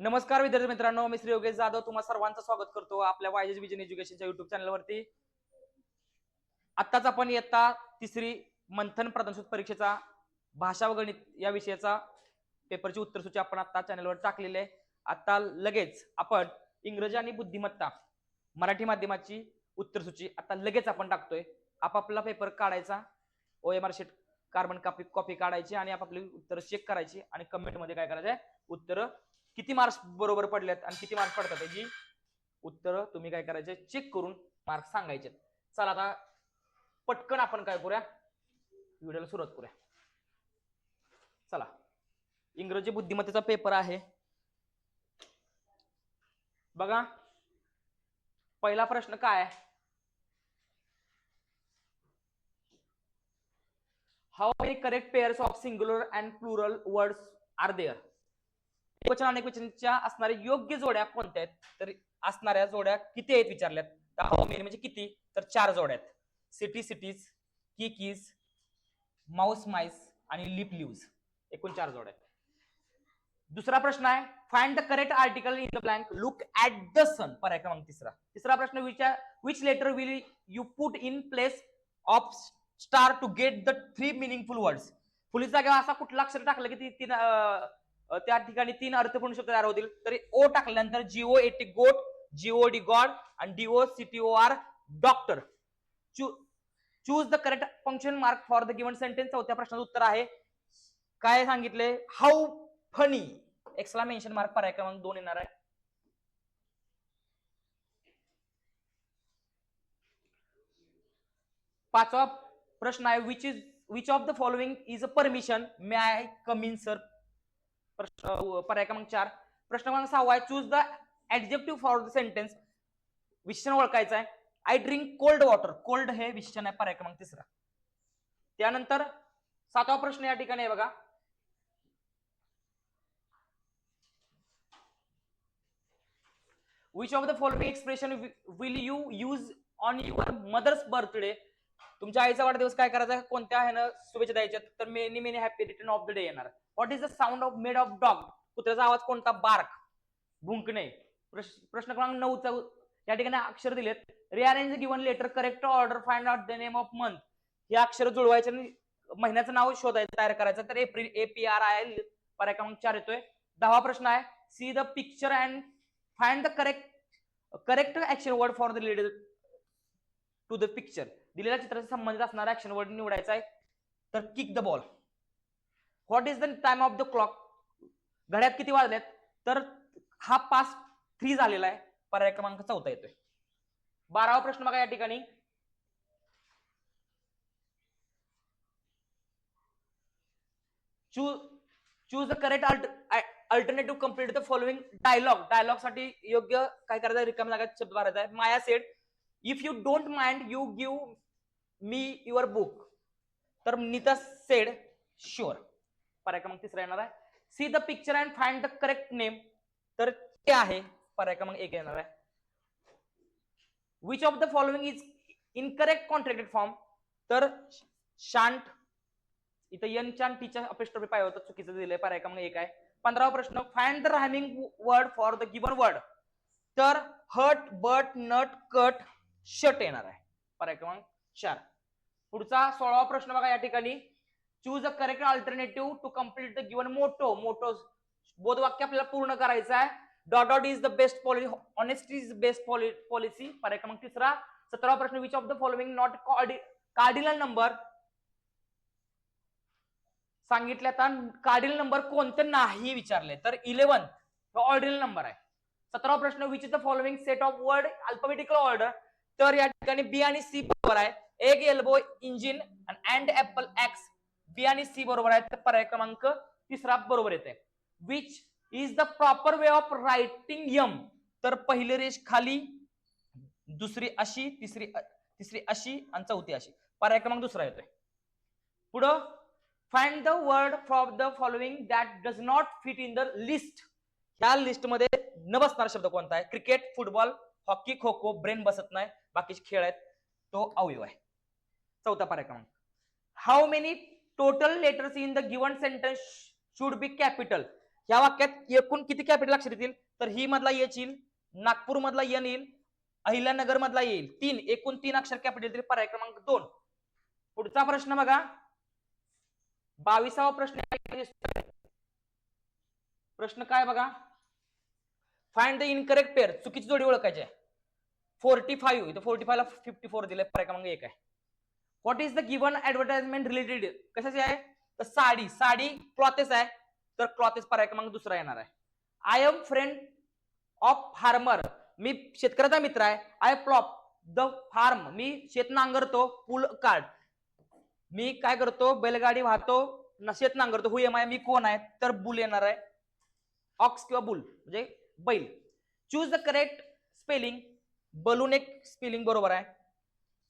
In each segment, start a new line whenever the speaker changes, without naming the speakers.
नमस्कार विद्यार्थी मित्रांनो मी श्री योगेश जाधव. तुम्हा सर्वांचं स्वागत करतो आपल्या वायजेस विजन एज्युकेशनच्या युट्यूब चॅनलवरती आत्ताच आपण इयत्ता तिसरी मंथन प्रधानसूत परीक्षेचा भाषा व गणित या विषयाचा पेपरची उत्तरसूची आपण आता चॅनलवर टाकलेली आहे. आता लगेच आपण इंग्रजी आणि बुद्धिमत्ता मराठी माध्यमाची उत्तरसूची आता लगेच आपण टाकतोय. आपापला पेपर काढायचा O M R sheet carbon copy copy काढायची आणि आपापली उत्तर चेक करायची आणि कमेंटमध्ये काय करायचं आहे किती मार्क्स बरोबर पडलेत आणि किती मार्क्स पडतात याची उत्तरं तुम्ही काय करायचे? चेक करून मार्क्स सांगायचे. चला आता पटकन आपण काय करूया? व्हिडिओला सुरुवात करूया. चला. इंग्रजी बुद्धिमत्तेचा पेपर आहे. बघा. पहिला प्रश्न काय? आहे how many correct pairs of singular and plural words are there वचन अनेक वचनच्या असणाऱ्या योग्य जोड्या कोणत्या आहेत? तर असणाऱ्या जोड्या किती आहेत विचारल्यात? तर म्हणजे किती? तर चार जोड्या आहेत. City cities key keys mouse mice आणि लिप लिव्ज एकूण चार जोड्या आहेत. दुसरा प्रश्न आहे find the correct article in the blank look at the sun पर्याय क्रमांक तिसरा. तिसरा प्रश्न विचार which letter will you put in place of star to get the three meaningful words फुलीचा जागेवर असा कुठला अक्षर टाकलं की ती त्या ठिकाणी तीन अर्थपूर्ण शब्द तयार होतील. तरी ओ टाकल्यानंतर G O A T goat G O D god आणि D O C T O R doctor choose the correct function mark for the given sentence चौथ्या प्रश्नाचं उत्तर आहे काय सांगितले? हाऊ फनी एक्सक्लामेशन मार्क पर्याय क्रमांक दोन येणार आहे. पाचवा प्रश्न आहे which is which of the following is a permission may I come in sir प्रश्न पर्याय क्रमांक चार. प्रश्न क्रमांक सहावा आहे choose the adjective for the sentence विशेषण ओळखायचं आहे I drink cold water cold हे विशेषण आहे पर्याय क्रमांक तिसरा. त्यानंतर सातवा प्रश्न या ठिकाणी आहे बघा. Which of the following expression will you use on your mother's birthday तुमच्या आईचा वाढदिवस काय करायचा? कोणत्या ह्यानं शुभेच्छा द्यायच्या तर many many happy return of the day येणार. What is the sound of made of dog कुत्र्याचा आवाज कोणता? बार्क. भुंकणे. प्रश्न क्रमांक नऊचा या ठिकाणी अक्षर दिलेत. Rearrange given letter correct order find out the name of month हे अक्षर जुळवायचे आणि महिन्याचं नाव शोधायचं तयार करायचं. तर April A P R I पर्याय क्रमांक चार येतोय. दहा प्रश्न आहे. See the picture and find the correct correct action word for the leader to the picture दिलेल्या चित्राशी संबंधित असणारा ऍक्शन वर्ड निवडायचा आहे. तर kick the ball what is the time of the clock घड्यात किती वाजल्यात तर हा पास थ्री झालेला आहे. पर्याय क्रमांक चौथा येतोय. बारावा प्रश्न बघा या ठिकाणी. Choose the correct alternative complete the following dialogue डायलॉगसाठी योग्य काय करायचं? रिकाम जागा शब्द भरायचा आहे. Maya said if you don't mind you give me your book. तर नीता सेड शुअर पर्याय क्रमांक तिसरा येणार आहे. See the picture and find the correct name तर ते आहे. पर्याय क्रमांक एक येणार आहे. Which of the following is incorrect contracted form तर शांत इथं यन चान टीच्या अपेस्ट्रॉफी पाय होतं चुकीचं दिलंय. पर्याय क्रमांक एक आहे. पंधरावा प्रश्न find the rhyming word for the given word तर hut but nut cut shut येणार आहे. पर्याय क्रमांक चार पुढचा सोळावा प्रश्न बघा या ठिकाणी. Choose a correct alternative to complete the given motto motto बोधवाक्य आपल्याला पूर्ण करायचं आहे. Dot dot is the best policy honesty is best policy पर्याय क्रमांक तिसरा. सतरावा प्रश्न which of the following not cardinal number सांगितले आता कार्डिनल नंबर कोणते नाही विचारले. तर इलेव्हन ऑर्डिनल नंबर आहे. सतरावा प्रश्न which is the following set of word alphabetical order तर या ठिकाणी बी आणि सी बरोबर आहे. एक elbow engine and apple X B आणि सी बरोबर आहे तर पर्याय क्रमांक तिसरा बरोबर येते which is the proper way of writing yam तर पहिली रेष खाली दुसरी अशी तिसरी तिसरी अशी आणि चौथी अशी. पर्याय क्रमांक दुसरा येतोय. पुढं find the word from the following that does not fit in the list ह्या लिस्टमध्ये न बसणारा शब्द कोणता आहे? Cricket football hockey kho kho brain बसत नाही. बाकीचे खेळ आहेत तो अवयव आहे. चौथा पर्याय क्रमांक how many total letters in the given sentence should be capital ह्या वाक्यात एकूण किती कॅपिटल अक्षर येतील? तर ही मधला एच येईल नागपूर मधला एन येईल अहिल्यानगर मधला येईल. तीन एकूण तीन अक्षर कॅपिटल येतील पर्याय क्रमांक दोन. पुढचा प्रश्न बघा. बावीसावा प्रश्न प्रश्न काय बघा? फाइंड द इनकरेक्ट पेअर चुकीची जोडी ओळखायची आहे. फोर्टी फाईव्ह इथं फोर्टी फाईव्ह फिफ्टी फोर दिले पर्याय क्रमांक एक आहे. What is the given advertisement related कशाची आहे? तर साडी. साडी क्लॉथेस आहे. तर क्लॉथेस पर्याय क्रमांक दुसरा येणार आहे. I am friend of farmer मी शेतकऱ्याचा मित्र आहे. आय प्लॉप द फार्म मी शेत नांगरतो पुल कार्ड मी काय करतो? बैलगाडी वाहतो. शेत नांगरतो. हु एम आय मी कोण आहे? तर बुल येणार आहे. ऑक्स किंवा बुल म्हणजे बैल. Choose the correct spelling balloon एक स्पेलिंग बरोबर आहे.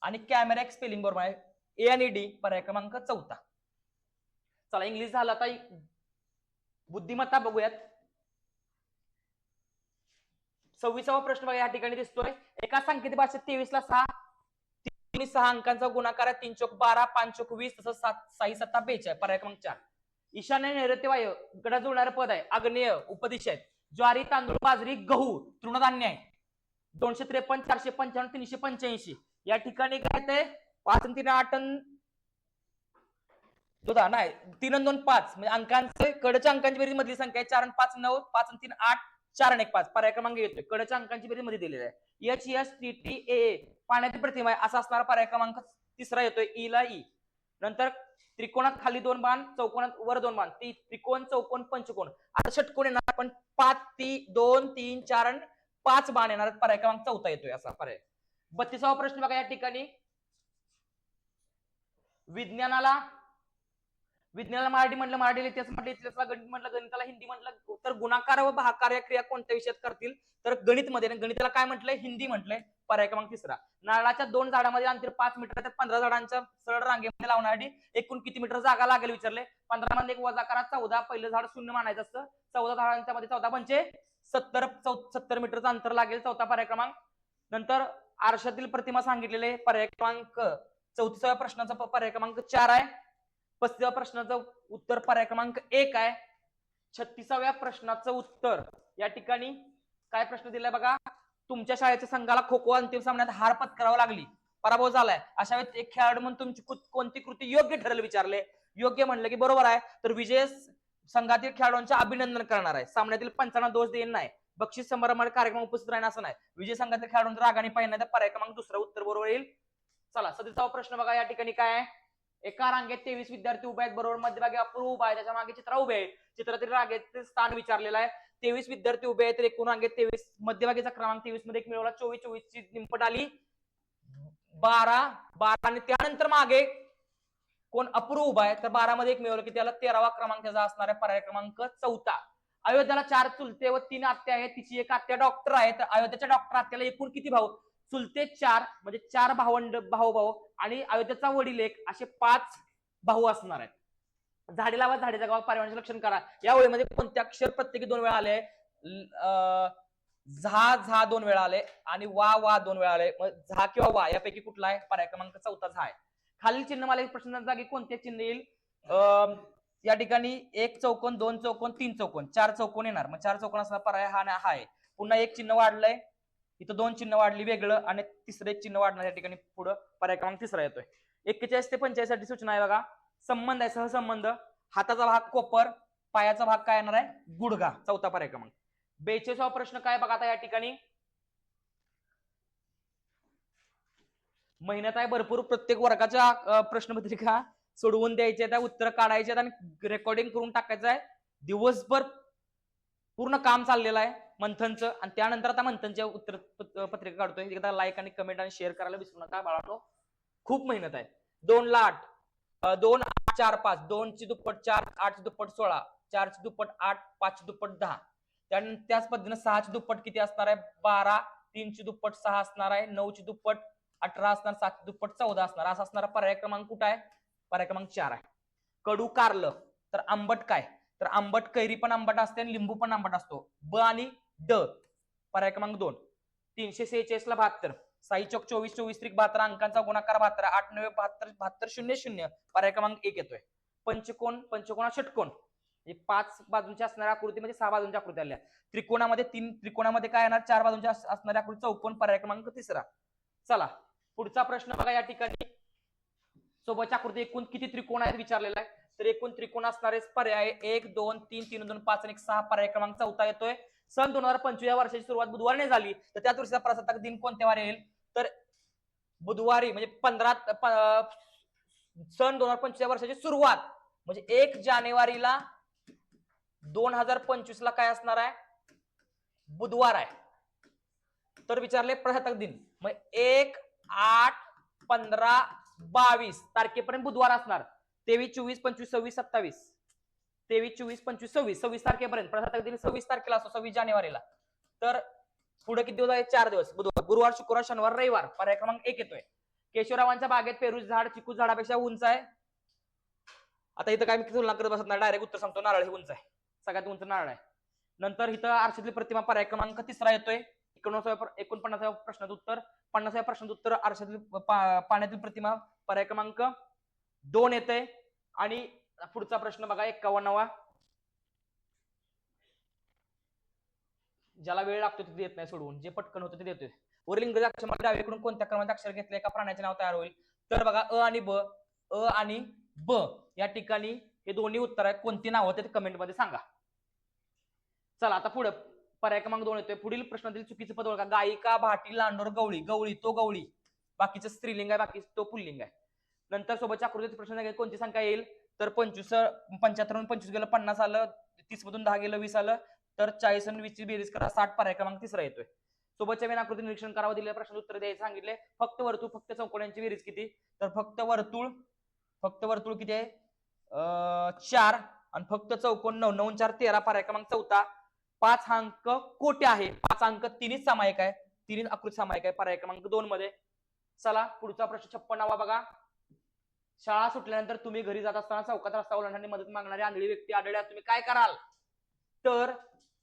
आणि कॅमेरा एक स्पेलिंग बरोबर आहे. ए आणि डी पर्याय क्रमांक चौथा. चला इंग्लिश झाला आता. बुद्धिमत्ता बघूयात. सव्वीसावा प्रश्न बघा या ठिकाणी दिसतोय. एका सांकेतिक भाषेत तेवीस ला सहा तीन सहा अंकांचा गुणाकार आहे. तीन चौक बारा पाच चौक वीस तसंच सात साई सत्ता बेचाळीस पर्याय क्रमांक चार. ईशान्य नैऋत्य वायू गडा जुळणारं पद आहे. आग्नेय उपदिश आहेत. ज्वारी तांदूळ बाजरी गहू तृणधान्य आहे. दोनशे त्रेपन्न चारशे पंच्याण्णव तीनशे पंच्याऐंशी. या ठिकाणी काय ते पाच आणि तीन आठ आणि नाही तीन आणि दोन पाच. म्हणजे अंकांचे कडच्या अंकांची बेरीज मधली संख्या आहे चार आणि पाच नऊ पाच आणि तीन आठ चार आणि एक पाच. पर्याय क्रमांक येतोय कडच्या अंकांची बेरीजमध्ये दिलेली आहे. H S T T A पाण्याची प्रतिमा आहे. असा असणारा पर्याय क्रमांक तिसरा येतोय. ई ला ई नंतर त्रिकोणात खाली दोन बाण चौकोनात वर दोन बाण. ती त्रिकोण चौकोन पंचकोन आता षटकोन येणार पण पाच ती दोन तीन चार आणि पाच बाण येणार पर्याय क्रमांक चौथा येतोय असा पर्याय. बत्तीसावा प्रश्न बघा या ठिकाणी. विज्ञानाला विज्ञानाला मराठी म्हटलं मराठी इतिहास म्हटलं इतिहासाला गणित म्हटलं गणिताला हिंदी म्हटलं तर गुणाकार व भाकार या क्रिया कोणत्या विषयात करतील? तर गणित मध्ये गणिताला काय म्हटलंय? हिंदी म्हटलंय. पर्याय क्रमांक तिसरा. नारळाच्या दोन झाडामध्ये अंतर पाच मीटर पंधरा झाडांच्या सरळ रांगेमध्ये लावण्यासाठी एकूण किती मीटर जागा लागेल विचारले? पंधरा मध्ये एक वजा करा चौदा. पहिलं झाड शून्य मानायचं असतं. चौदा झाडांच्या मध्ये चौदा पंचे सत्तर चौ- सत्तर मीटरचं अंतर लागेल. चौथा पर्याय क्रमांक. नंतर आरशातील प्रतिमा सांगितलेले पर्याय क्रमांक चौतीसाव्या प्रश्नाचा पर्याय क्रमांक चार आहे. पस्तीसाव्या प्रश्नाचं उत्तर पर्याय क्रमांक एक आहे. छत्तीसाव्या प्रश्नाचं उत्तर या ठिकाणी काय प्रश्न दिलाय बघा? तुमच्या शाळेच्या संघाला खो खो अंतिम सामन्यात हार पत्करावं लागली. पराभव झालाय. अशा वेळेस एक खेळाडू म्हणून तुमची कोणती कृती योग्य ठरेल विचारले? योग्य म्हणलं की बरोबर आहे. तर विजय संघातील खेळाडूंचे अभिनंदन करणार आहे. सामन्यातील पंचांना दोष देईल नाही. बक्षीस समारंभात कार्यक्रम उपस्थित राहणार असं नाही. विजय संघातील खेळाडूंचा रागाने पाहिजे पर्याय क्रमांक दुसरा उत्तर बरोबर येईल. चला सदतीसावा प्रश्न बघा या ठिकाणी काय आहे? एका रांगेत तेवीस विद्यार्थी उभे आहेत बरोबर. मध्यभागी अपूर्व उभा आहे. त्याच्यामागे चित्रा उभे आहे चित्रातील रांगेत स्थान विचारलेलं आहे. तेवीस विद्यार्थी उभे आहेत. तर एकूण रांगेत तेवीस मध्यभागीचा क्रमांक तेवीसमध्ये एक मिळवला. चोवीस चोवीस ची निंपट आली. बारा बारा आणि त्यानंतर मागे कोण अपूर्व उभा आहे? तर बारा मध्ये एक मिळवलं की त्याला तेरावा क्रमांक त्याचा असणार आहे. पर्याय क्रमांक चौथा. अयोध्याला चार चुलते व तीन आत्या आहेत. तिची एक आत्या डॉक्टर आहे. तर अयोध्याच्या डॉक्टर आत्याला एकूण किती भाऊ? चुलते चार म्हणजे चार भावंड भाऊ भाऊ आणि अयोध्याचा वडील एक असे पाच भाऊ असणार आहेत. झाडे लावा झाडे जगावा पर्यावरणाचे रक्षण करा. या ओळीमध्ये कोणते अक्षर प्रत्येकी दोन वेळा आले? अं, झा झा दोन वेळा आले आणि वा वा दोन वेळा आले. मग झा किंवा वा यापैकी कुठला आहे? पर्याय क्रमांक चौथा झा आहे. खालील चिन्ह मला प्रश्न जागी कोणते चिन्ह येईल? अं, या ठिकाणी एक चौकोन दोन चौकोन तीन चौकोन चार चौकोन येणार. मग चार चौकोन असणार पर्याय हा हा आहे. पुन्हा एक चिन्ह वाढलंय. इथं दोन चिन्ह वाढली वेगळं आणि तिसरं एक चिन्ह वाढणार या ठिकाणी पुढं पर्याय क्रमांक तिसरा येतोय. एक्केचाळीस ते पंचेचाळीससाठी सूचना आहे बघा. संबंध आहे सहसंबंध. हाताचा भाग कोपर पायाचा भाग काय येणार आहे? गुडघा चौथा पर्याय क्रमांक. बेचाळीसावा प्रश्न काय बघा आता या ठिकाणी? महिन्यात आहे भरपूर प्रत्येक वर्गाच्या प्रश्नपत्रिका. सोडवून द्यायचे आहेत उत्तर काढायचे आहेत आणि रेकॉर्डिंग करून टाकायचं आहे. दिवसभर पूर्ण काम चाललेलं आहे मंथनचं आणि त्यानंतर आता मंथनच्या उत्तर पत्रिका काढतोय. एकदा लाईक आणि कमेंट आणि शेअर करायला विसरू नका बाळानो. खूप मेहनत आहे. दोन ला आठ दोन आठ चार पाच. दोनची दुप्पट चार आठची दुप्पट सोळा. चारची दुप्पट आठ पाचची दुप्पट दहा. त्यानंतर त्याच पद्धतीनं सहाची दुप्पट किती असणार आहे? बारा. तीनची दुप्पट सहा असणार आहे. नऊची दुप्पट अठरा असणार. सातची दुप्पट चौदा असणार. असा असणारा पर्याय क्रमांक कुठं आहे? पर्याय क्रमांक चार आहे. कडू कारलं तर आंबट काय? तर आंबट कैरी पण आंबट असते आणि लिंबू पण आंबट असतो. ब आणि ड. पर्याय क्रमांक दोन. तीनशे सेहेचाळीस ला बहात्तर. साई चौक चोवीस चोवीस त्रिक बहात्तर अंकांचा गुणाकार बहात्तर. आठ नव्हे बहात्तर बहात्तर शून्य शून्य. पर्याय क्रमांक एक येतोय. पंचकोन पंचकोणा षटकोण म्हणजे पाच बाजूंच्या असणाऱ्या आकृती म्हणजे सहा बाजूंच्या आकृती आल्या. त्रिकोणामध्ये तीन त्रिकोणामध्ये काय येणार? चार बाजूंच्या असणाऱ्या आकृती चौकोन पर्याय क्रमांक तिसरा. चला. पुढचा प्रश्न बघा या ठिकाणी. सोबतच्या आकृती एकूण किती त्रिकोण आहेत विचारलेला आहे? तर एकूण त्रिकोण असणारे पर्याय एक दोन तीन तीन दोन पाच आणि एक सहा पर्याय क्रमांक चौथा येतोय. सन दोन हजार पंचवीस या वर्षाची सुरुवात बुधवारने झाली तर त्याच वर्षीचा प्रसाद दिन कोणत्या वार येईल? तर बुधवारी म्हणजे पंधरा सन दोन हजार पंचवीस या वर्षाची सुरुवात म्हणजे एक जानेवारीला दोन हजार पंचवीस ला काय असणार आहे? बुधवार आहे. तर विचारले प्रजासत्ताक दिन मग एक आठ पंधरा बावीस तारखेपर्यंत बुधवार असणार. तेवीस चोवीस पंचवीस सव्वीस सत्तावीस. तेवीस चोवीस पंचवीस सव्वीस सव्वीस तारखेपर्यंत प्रसाद दिन सव्वीस तारखेला असतो सव्वीस जानेवारीला. तर पुढे किती दिवस आहे? चार दिवस. बुधवार गुरुवार शुक्रवार शनिवार रविवार. पर्याय क्रमांक एक येतोय. केशवरावांच्या बागेत पेरूच झाड चिकू झाडापेक्षा उंच आहे. आता इथं काय मी तुलना करत बसत नाही. डायरेक्ट उत्तर सांगतो नारळ हे उंच आहे. सगळ्यात उंच नारळ आहे. नंतर इथं आरशीतली प्रतिमा पर्याय क्रमांक तिसरा येतोय. एकोणसाव्या एकोणपन्नासाव्या प्रश्नाचं उत्तर पन्नासाव्या प्रश्नाचं उत्तर आरशातील पाण्यातील प्रतिमा पर्याय क्रमांक दोन येते. आणि पुढचा प्रश्न बघा एक्कावन्नावा. ज्याला वेळ लागतो ते देत नाही सोडवून जे पटकन होतं ते देतोय. वरील इंग्रजी अक्षर डावीकडून कोणत्या क्रमांक अक्षर घेतले? एका प्राण्याचे नाव तयार होईल. तर बघा अ आणि ब अ आणि ब या ठिकाणी हे दोन्ही उत्तर आहेत. कोणती नावं ते कमेंटमध्ये सांगा. चला आता पुढे. पर्याय क्रमांक दोन येतोय. पुढील प्रश्नातील चुकीचं पद ओळखा. गायिका भाटी लांडोर गवळी. गवळी तो गवळी. बाकीचं स्त्रीलिंग आहे बाकी तो पुल्लिंग आहे. नंतर सोबतच्या आकृतीत प्रश्न कोणती संख्या येईल? तर पंचवीस पंच्याहत्तर पंचवीस गेलं पन्नास आलं तीस मधून दहा गेलं वीस आलं तर चाळीस आणि वीसची बेरीज करा साठ पर्याय क्रमांक तिसरा येतोय. सोबतच्या वेळ आकृती निरीक्षण करावं दिलेल्या प्रश्नाचं उत्तर द्यायचं सांगितले फक्त वर्तुळ फक्त चौकोनांची बेरीज किती? तर फक्त वर्तुळ फक्त वर्तुळ किती आहे? चार आणि फक्त चौकोन नऊ. नऊ चार तेरा पर्याय क्रमांक चौथा. पाच हा अंक कोटे आहे. पाच अंक तिन्ही सामायिक आहे. तिन्ही आकृती सामायिक आहे. पर्याय क्रमांक दोन मध्ये. चला पुढचा प्रश्न छप्पनावा बघा. शाळा सुटल्यानंतर तुम्ही घरी जात असताना चौकात रस्ता ओलांडण्यासाठी मदत मागणारी आंधळी व्यक्ती आढळल्यास तुम्ही काय कराल? तर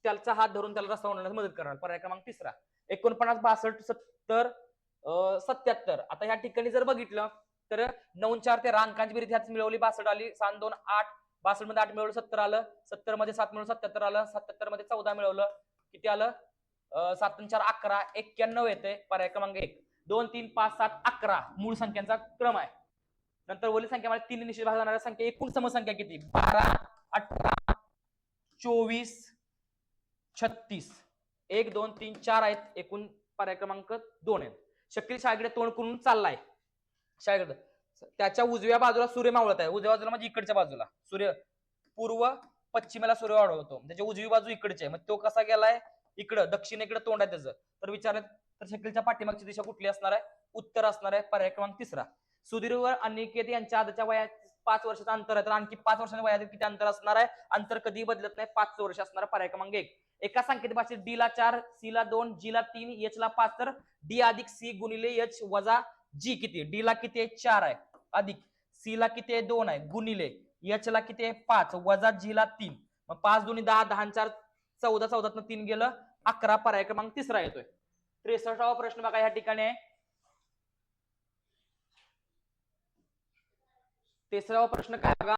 त्याचा हात धरून त्याला रस्ता ओलांडण्यास मदत कराल. पर्याय क्रमांक तिसरा. एकोणपन्नास बासष्ट सत्तर सत्याहत्तर आता ह्या ठिकाणी जर बघितलं तर नऊ चार तेरा अंकांची बेरीज ह्याच मिळवली. बासष्ट आली सात दोन आठ बासष्टमध्ये आठ मिळवलं सत्तर आलं. सत्तरमध्ये सात मिळवलं सत्याहत्तर आलं. सत्याहत्तरमध्ये चौदा मिळवलं. किती आलं? सात चार अकरा. एक्क्याण्णव येते पर्याय क्रमांक एक. दोन तीन पाच सात अकरा. मूळ संख्यांचा क्रम आहे. नंतर वरील संख्यामध्ये तीन निश्चित भाग जाणाऱ्या संख्या एकूण समसंख्या किती? बारा अठरा चोवीस छत्तीस. एक दोन तीन चार आहेत. एकूण पर्याय क्रमांक दोन आहेत. शकील शाळेकडे तोंड करून चाललाय. शाळेकडे. त्याच्या उजव्या बाजूला सूर्य मावळत आहे. उजव्या बाजूला म्हणजे इकडच्या बाजूला. सूर्य पूर्व पश्चिमेला सूर्य वाढवतो. म्हणजे त्याची उजवी बाजू इकडची. आहे मग तो कसा गेलाय? इकडं. दक्षिणेकडे तोंड आहे त्याचं. तर विचारलं तर शकीलच्या पाठीमागची दिशा कुठली असणार आहे? उत्तर असणार आहे पर्याय क्रमांक तिसरा. व अनिकेत यांच्या आधीच्या वयात पाच वर्षाचं अंतर आहे. तर आणखी पाच वर्षांच्या वयात किती अंतर असणार आहे? अंतर कधी बदलत नाही. पाच वर्ष असणार पर्याय क्रमांक एक. एका सांकेतिक भाषेत डी ला चार सी ला दोन जी ला तीन एच ला पाच. तर डी अधिक सी गुणिले एच वजा जी किती डी ला किती आहे? चार आहे. अधिक सी ला किती आहे? दोन आहे. गुणिले एच ला किती आहे? पाच. वजा जी ला तीन. मग पाच दोन्ही दहा दहा चार चौदा चौदा तीन गेलं. अकरा पर्याय क्रमांक तिसरा येतोय. त्रेसष्टावा प्रश्न बघा या ठिकाणी आहे. तिसरावा प्रश्न काय बघा?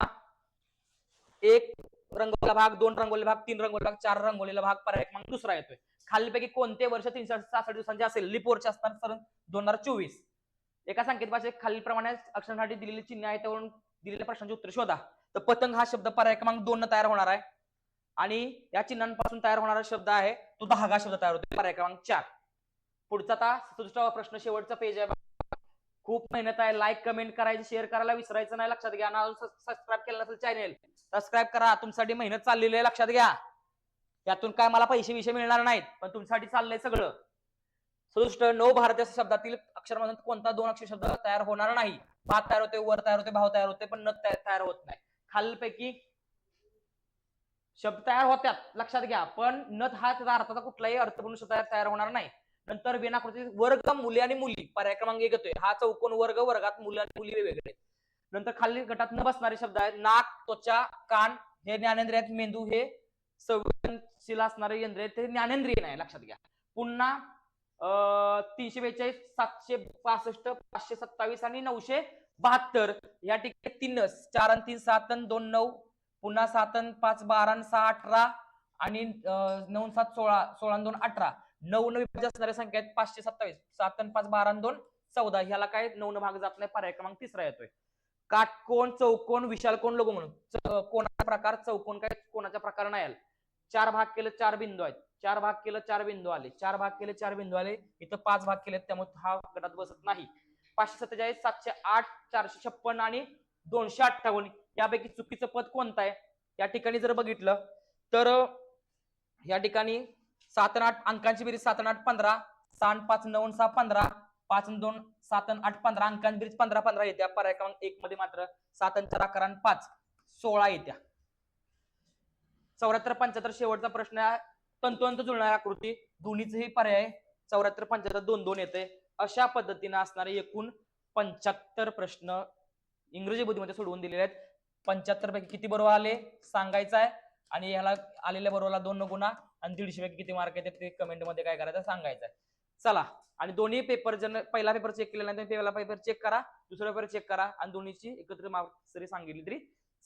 एक रंगवलेला भाग दोन रंगवले भाग तीन रंगवले भाग चार रंगवलेला भाग पर्याय क्रमांक दुसरा येतोय. खालीपैकी कोणते वर्ष तीनशे सासष्ट दिवसांचे असेल? लिपोरचे वर्ष असणार सर दोन हजार चोवीस. एका संकेत भाषेत खालीलप्रमाणे अक्षरांसाठी दिलेली चिन्ह आहे त्यावरून दिलेल्या प्रश्नाचे उत्तर शोधा. तर पतंग हा शब्द पर्याय क्रमांक दोन तयार होणार आहे. आणि या चिन्हांपासून तयार होणारा शब्द आहे तो दहागा शब्द तयार होतो. पर्याय क्रमांक चार. पुढचा आता प्रश्न शेवटचा पेज आहे खूप मेहनत आहे. लाईक कमेंट करायची शेअर करायला विसरायचं नाही. लक्षात घ्या. ना सबस्क्राईब केलं नसेल चॅनेल सबस्क्राईब करा. तुमच्यासाठी मेहनत चाललेली आहे. लक्षात घ्या. यातून काय मला पैसे विषय मिळणार नाहीत. पण तुमच्यासाठी चाललंय सगळं. सदुष्ट नऊ भारतीय शब्दातील अक्षरमधून कोणता दोन अक्षर शब्द तयार होणार नाही? भात तयार होते वर तयार होते भाव तयार होते पण न तयार होत नाही. खालपैकी शब्द तयार होत्यात लक्षात घ्या. पण नथ हा त्याचा अर्थाचा कुठलाही अर्थपूर्ण शब्द तयार- होणार नाही. नंतर विनाकृती वर्ग मुली आणि मुली. पर्याय क्रमांक एक येतोय. हा चौकोन वर्ग वर्गात मुलं आणि मुली वेगवेगळे. नंतर खाली गटात न बसणारे शब्द आहेत. नाक त्वचा कान हे ज्ञानेंद्रिय आहेत. मेंदू हे संवेदनशील असणारे यंत्र आहेत. ते ज्ञानेंद्रिय नाही लक्षात घ्या. पुन्हा तीनशे बेचाळीस सातशे पासष्ट पाचशे सत्तावीस आणि नऊशे बहात्तर. या ठिकाणी तीन चार आणि तीन सात आणि दोन नऊ. पुन्हा सात पाच बारा सहा अठरा. आणि नऊ सात सोळा सोळा दोन अठरा. नऊ नऊ असणाऱ्या संख्या आहेत पाचशे सत्तावीस. सात पाच बारा दोन चौदा. ह्याला काय नऊ न भाग जात नाही. पर्याय क्रमांक तिसरा येतोय. काटकोण चौकोन विशाल कोण लोक म्हणून कोणाचा प्रकार? चौकोन काय? कोणाचा प्रकार नाही आला. चार भाग केले चार बिंदू आहेत. चार भाग केलं चार बिंदू आले. चार भाग केले चार बिंदू आले. इथं पाच भाग केले त्यामुळे हा गटात बसत नाही. पाचशे सत्तेचाळीस सातशे आठ चारशे छप्पन आणि दोनशे अठ्ठावन्न यापैकी चुकीचं पद कोणतं आहे? या ठिकाणी जर बघितलं तर या ठिकाणी सात आठ अंकांची बेरीज सात आठ पंधरा. सहा पाच नऊ सहा पंधरा. पाच दोन सात आठ पंधरा. अंकांची बेरीज पंधरा पंधरा येत्या. पर्याय क्रमांक एक मध्ये मात्र सात चार अकरा आणि पाच सोळा येत्या. चौऱ्याहत्तर पंच्याहत्तर शेवटचा प्रश्न आहे. तंतोतंत जुळणारी आकृती. दोन्हीचेही पर्याय चौऱ्याहत्तर पंच्याहत्तर दोन दोन येते अशा पद्धतीने असणारे एकूण पंच्याहत्तर प्रश्न इंग्रजी बुद्धीमध्ये सोडवून दिलेले आहेत. पंच्याहत्तर पैकी किती बरोबर आले? सांगायचं आहे. आणि ह्याला आलेल्या बरोबरला दोन गुणा आणि दीडशे पैकी किती मार्क येतात ते कमेंटमध्ये काय करायचं सांगायचं आहे. चला. आणि दोन्ही पेपर जर पहिला पेपर चेक केलेला नाही पहिला पेपर चेक करा. दुसरा पेपर चेक करा. आणि दोन्हीची एकत्र मार्क जरी सांगितली तरी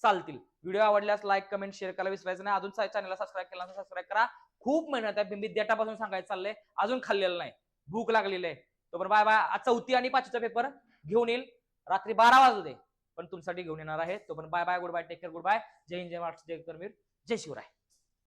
चालतील. व्हिडिओ आवडल्यास लाईक कमेंट शेअर करायला विसरायचं नाही. अजून चॅनलला सबस्क्राईब केला सबस्क्राईब करा. खूप मेहनत आहे. मी देटापासून सांगायचं चाललंय. अजून खाल्लेलं नाही. भूक लागलेली आहे. तोपर्यंत बाय बाय. आज चौथी आणि पाचवीचा पेपर घेऊन येईल. रात्री बारा वाजू दे. पण तुमच्यासाठी घेऊन येणार आहे. तोपर्यंत bye bye. Goodbye take care goodbye जय हिंद. जय महाराष्ट्र. जय करमीर जय शिवराय.